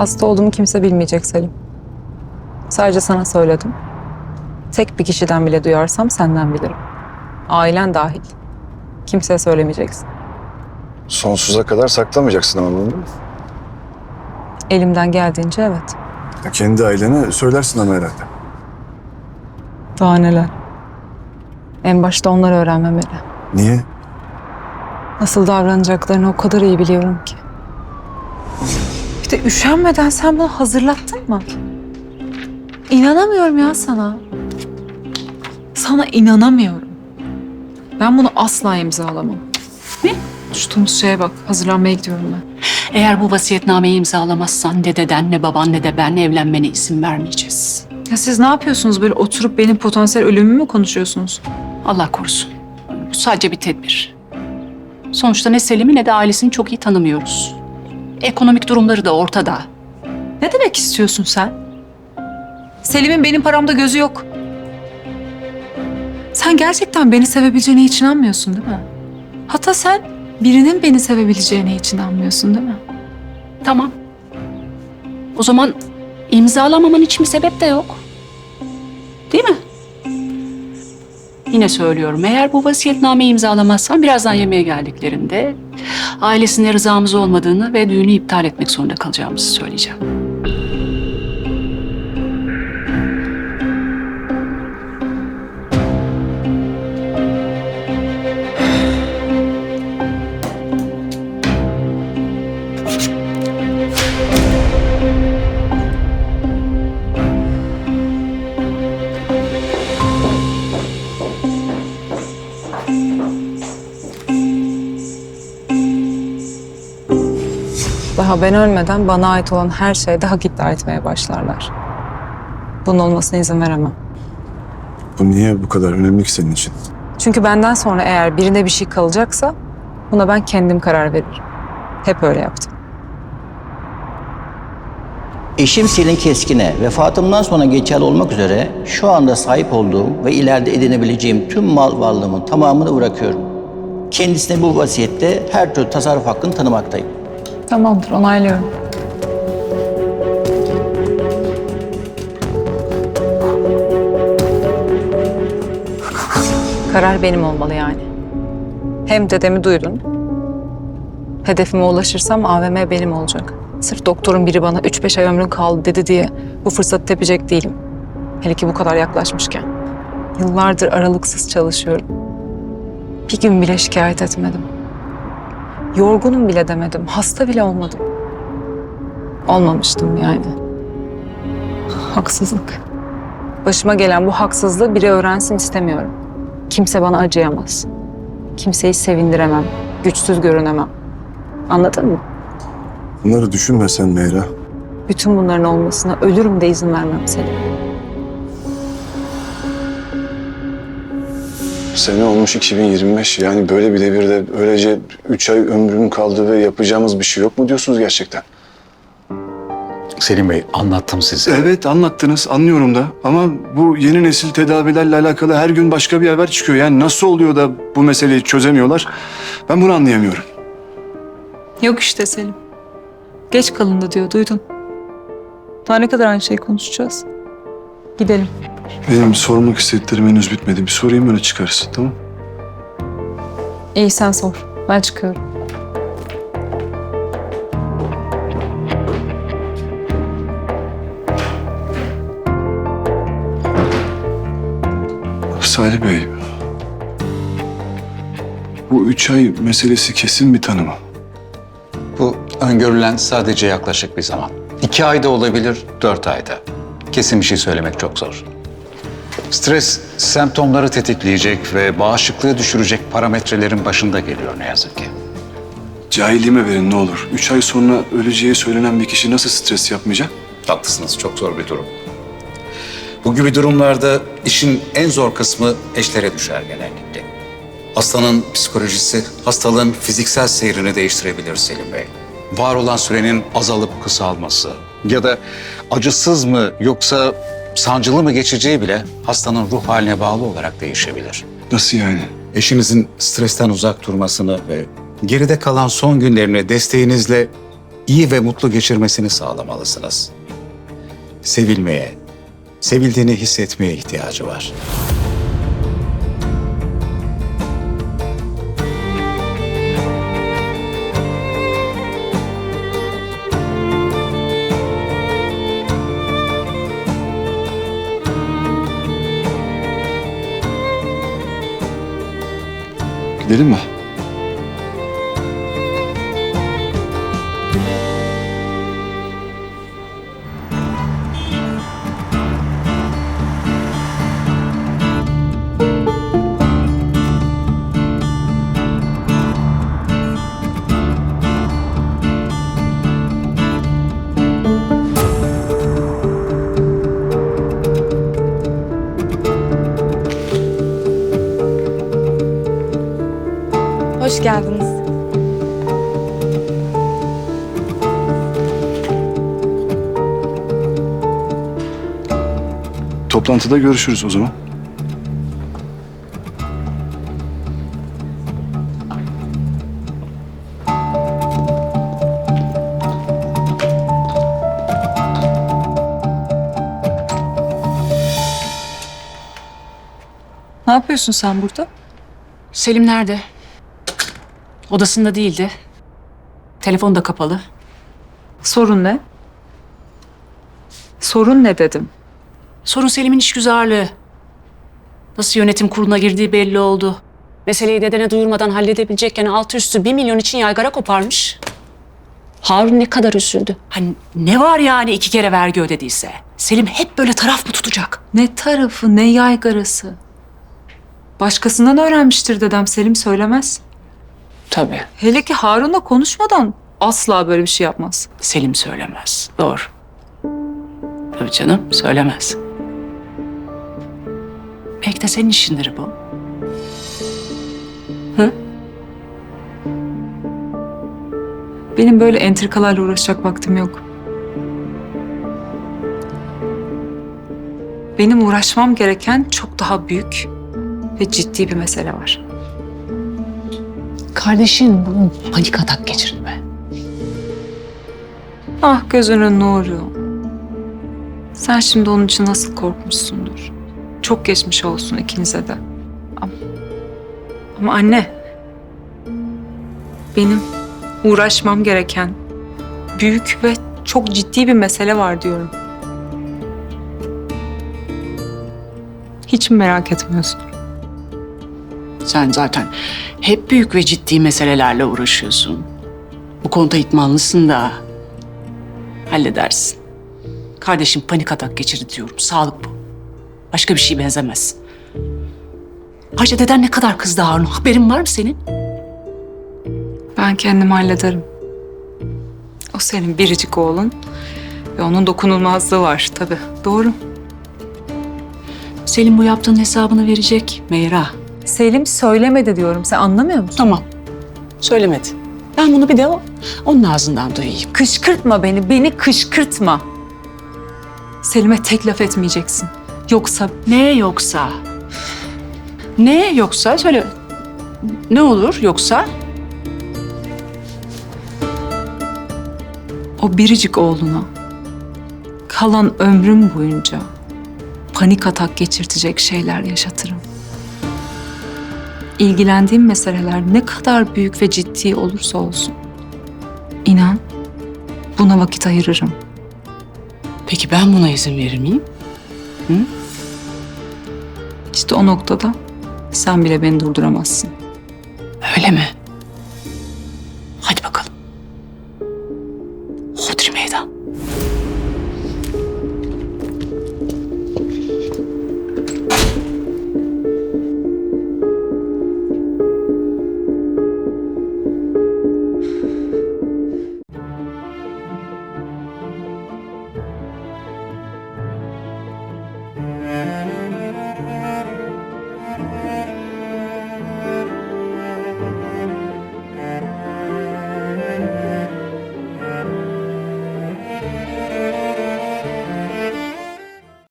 Hasta olduğumu kimse bilmeyecek Selim. Sadece sana söyledim. Tek bir kişiden bile duyarsam senden bilirim. Ailen dahil. Kimseye söylemeyeceksin. Sonsuza kadar saklamayacaksın ama bunu. Elimden geldiğince evet. Ya kendi ailene söylersin ama herhalde. Daha neler. En başta onlar öğrenmemeli. Niye? Nasıl davranacaklarını o kadar iyi biliyorum ki. Bir de üşenmeden sen bunu hazırlattın mı? İnanamıyorum ya sana. Sana inanamıyorum. Ben bunu asla imzalamam. Ne? Tuttuğumuz şeye bak. Hazırlanmaya gidiyorum ben. Eğer bu vasiyetnameyi imzalamazsan ne deden ne baban ne de ben evlenmene izin vermeyeceğiz. Ya siz ne yapıyorsunuz böyle oturup benim potansiyel ölümümü mü konuşuyorsunuz? Allah korusun. Bu sadece bir tedbir. Sonuçta ne Selim'i ne de ailesini çok iyi tanımıyoruz. Ekonomik durumları da ortada. Ne demek istiyorsun sen? Selim'in benim paramda gözü yok. Sen gerçekten beni sevebileceğine hiç inanmıyorsun değil mi? Hatta sen birinin beni sevebileceğine hiç inanmıyorsun değil mi? Tamam. O zaman imzalamaman için sebep de yok. Yine söylüyorum. Eğer bu vasiyetnameyi imzalamazsan birazdan yemeğe geldiklerinde ailesine rızamız olmadığını ve düğünü iptal etmek zorunda kalacağımızı söyleyeceğim. Daha ben ölmeden bana ait olan her şeyde hak iddia etmeye başlarlar. Bunun olmasına izin veremem. Bu niye bu kadar önemli ki senin için? Çünkü benden sonra eğer birine bir şey kalacaksa buna ben kendim karar veririm. Hep öyle yaptım. Eşim Selin Keskin'e vefatımdan sonra geçerli olmak üzere şu anda sahip olduğum ve ileride edinebileceğim tüm mal varlığımın tamamını bırakıyorum. Kendisine bu vasiyette her türlü tasarruf hakkını tanımaktayım. Tamamdır, onaylıyorum. Karar benim olmalı yani. Hem dedemi duydun. Hedefime ulaşırsam AVM benim olacak. Sırf doktorun biri bana 3-5 ay ömrün kaldı dedi diye bu fırsatı tepecek değilim. Hele ki bu kadar yaklaşmışken. Yıllardır aralıksız çalışıyorum. Bir gün bile şikayet etmedim. Yorgunum bile demedim. Hasta bile olmadım. Olmamıştım yani. Haksızlık. Başıma gelen bu haksızlığı biri öğrensin istemiyorum. Kimse bana acıyamaz. Kimseyi sevindiremem. Güçsüz görünemem. Anladın mı? Bunları düşünme sen Meyra. Bütün bunların olmasına ölürüm de izin vermem Selim. Sene olmuş 2025. Yani böyle bir devirde öylece üç ay ömrünün kaldığı ve yapacağımız bir şey yok mu diyorsunuz gerçekten? Selim Bey anlattım size. Evet anlattınız anlıyorum da ama bu yeni nesil tedavilerle alakalı her gün başka bir haber çıkıyor. Yani nasıl oluyor da bu meseleyi çözemiyorlar? Ben bunu anlayamıyorum. Yok işte Selim. Geç kalındı diyor, duydun. Daha ne kadar aynı şeyi konuşacağız? Gidelim. Benim sormak istediklerim henüz bitmedi. Bir sorayım öyle çıkarız tamam İyi sen sor. Ben çıkıyorum. Salih Bey. Bu üç ay meselesi kesin bir tanımı. Bu öngörülen sadece yaklaşık bir zaman. İki ayda olabilir, dört ayda. Kesin bir şey söylemek çok zor. Stres semptomları tetikleyecek ve bağışıklığı düşürecek parametrelerin başında geliyor ne yazık ki. Cahilliğime verin ne olur. Üç ay sonra öleceği söylenen bir kişi nasıl stres yapmayacak? Haklısınız, çok zor bir durum. Bu gibi durumlarda işin en zor kısmı eşlere düşer genellikle. Hastanın psikolojisi hastalığın fiziksel seyrini değiştirebilir Selim Bey. Var olan sürenin azalıp kısalması ya da acısız mı yoksa sancılı mı geçeceği bile hastanın ruh haline bağlı olarak değişebilir. Nasıl yani? Eşinizin stresten uzak durmasını ve geride kalan son günlerine desteğinizle iyi ve mutlu geçirmesini sağlamalısınız. Sevilmeye, sevildiğini hissetmeye ihtiyacı var. Gidelim mi? Hoş geldiniz. Toplantıda görüşürüz o zaman. Ne yapıyorsun sen burada? Selim nerede? Odasında değildi. Telefon da kapalı. Sorun ne? Sorun ne dedim? Sorun Selim'in işgüzarlığı. Nasıl yönetim kuruluna girdiği belli oldu. Meseleyi dedene duyurmadan halledebilecekken altı üstü bir milyon için yaygara koparmış. Harun ne kadar üzüldü. Hani ne var yani iki kere vergi ödediyse? Selim hep böyle taraf mı tutacak? Ne tarafı ne yaygarası. Başkasından öğrenmiştir dedem Selim söylemez. Tabii. Hele ki Harun'la konuşmadan asla böyle bir şey yapmaz. Selim söylemez. Doğru. Tabii canım söylemez. Belki de senin işindir bu. Benim böyle entrikalarla uğraşacak vaktim yok. Benim uğraşmam gereken çok daha büyük ve ciddi bir mesele var. Kardeşin bunun panik atak geçirdi be. Ah gözünün nuru. Sen şimdi onun için nasıl korkmuşsundur. Çok geçmiş olsun ikinize de. Ama, ama anne. Benim uğraşmam gereken büyük ve çok ciddi bir mesele var diyorum. Hiç mi merak etmiyorsun? Sen zaten hep büyük ve ciddi meselelerle uğraşıyorsun. Bu konuda itmanlısın da halledersin. Kardeşim panik atak geçirdi diyorum. Sağlık bu. Başka bir şey benzemez. Ayrıca deden ne kadar kızdı Harun. Haberin var mı senin? Ben kendim hallederim. O senin biricik oğlun ve onun dokunulmazlığı var tabii. Doğru. Selim bu yaptığın hesabını verecek Meyra. Selim söylemedi diyorum. Sen anlamıyor musun? Tamam. Söylemedi. Ben bunu bir de o, onun ağzından duyayım. Kışkırtma beni, beni kışkırtma. Selim'e tek laf etmeyeceksin. Yoksa Ne yoksa? Ne yoksa söyle. Ne olur yoksa? o biricik oğluna kalan ömrüm boyunca panik atak geçirtecek şeyler yaşatırım ilgilendiğim meseleler ne kadar büyük ve ciddi olursa olsun inan buna vakit ayırırım. Peki ben buna izin verir miyim? Hı? İşte o noktada sen bile beni durduramazsın. Öyle mi? Hadi bakalım. Hodri meydan.